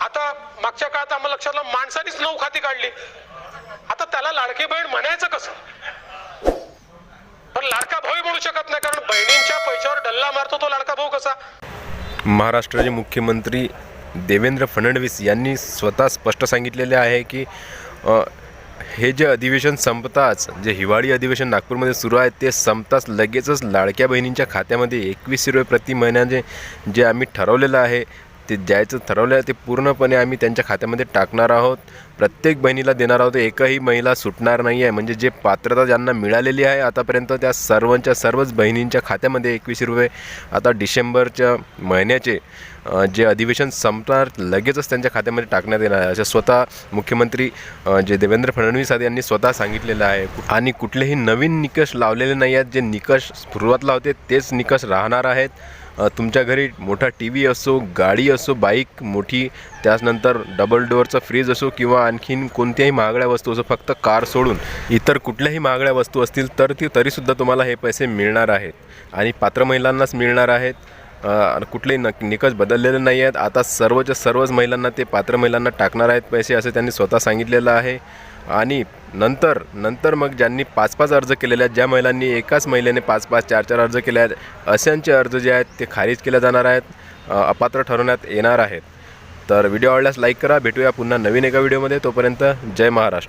आता मागच्या काळात आम्हाला लक्षात आलं माणसानीच नऊ खाती काढली. आता त्याला लाडकी बहीण म्हणायचं कसं? पण लाडका भाऊ म्हणू शकत नाही कारण बहिणींच्या पैशावर डल्ला मारतो तो लाडका भाऊ कसा? महाराष्ट्राचे मुख्यमंत्री देवेंद्र फडणवीस यांनी स्वतः स्पष्ट सांगितलेले आहे की अ, हे जे अधिवेशन संपताच जे हिवाळी अधिवेशन नागपूरमध्ये सुरू आहे ते संपताच लगेचच लाडक्या बहिणींच्या खात्यामध्ये एकवीस रुपये प्रति महिन्याचे जे आम्ही ठरवलेलं आहे ते द्यायचं ठरवलं आहे ते पूर्णपणे आम्ही त्यांच्या खात्यामध्ये टाकणार आहोत. प्रत्येक बहिणीला देणार आहोत. एकही महिला सुटणार नाही आहे. म्हणजे जे पात्रता ज्यांना मिळालेली आहे आतापर्यंत त्या सर्वांच्या सर्वच बहिणींच्या खात्यामध्ये एकवीसशे रुपये आता डिसेंबरच्या महिन्याचे जे अधिवेशन संपणार लगेचच त्यांच्या खात्यामध्ये टाकण्यात येणार आहे. असं स्वतः मुख्यमंत्री जे देवेंद्र फडणवीस आहेत यांनी स्वतः सांगितलेलं आहे. आणि कुठलेही नवीन निकष लावलेले नाही आहेत. जे निकष सुरुवातला होते तेच निकष राहणार आहेत. तुमच्या घरी मोठा टी व्ही असो गाडी असो बाईक मोठी त्याचनंतर डबल डोअरचा फ्रीज असो किंवा आणखीन कोणत्याही महागड्या वस्तू असो फक्त कार सोडून इतर कुठल्याही महागड्या वस्तू असतील तर ती तरीसुद्धा तुम्हाला हे पैसे मिळणार आहेत. आणि पात्र महिलांनाच मिळणार आहेत. कुठलेही नक निकष बदललेले नाही आहेत आता सर्वच्या सर्वच महिलांना ते पात्र महिलांना टाकणार आहेत पैसे असं त्यांनी स्वतः सांगितलेलं आहे. आणि नंतर नंतर मग ज्यांनी पाच पाच अर्ज केलेले आहेत ज्या महिलांनी एकाच महिलेने पाच पाच चार चार अर्ज केले आहेत अशांचे अर्ज जे आहेत ते खारिज केले जाणार आहेत अपात्र ठरवण्यात येणार आहेत. तर व्हिडिओ आवडल्यास लाईक करा भेटूया पुन्हा नवीन एका व्हिडिओमध्ये तोपर्यंत जय महाराष्ट्र.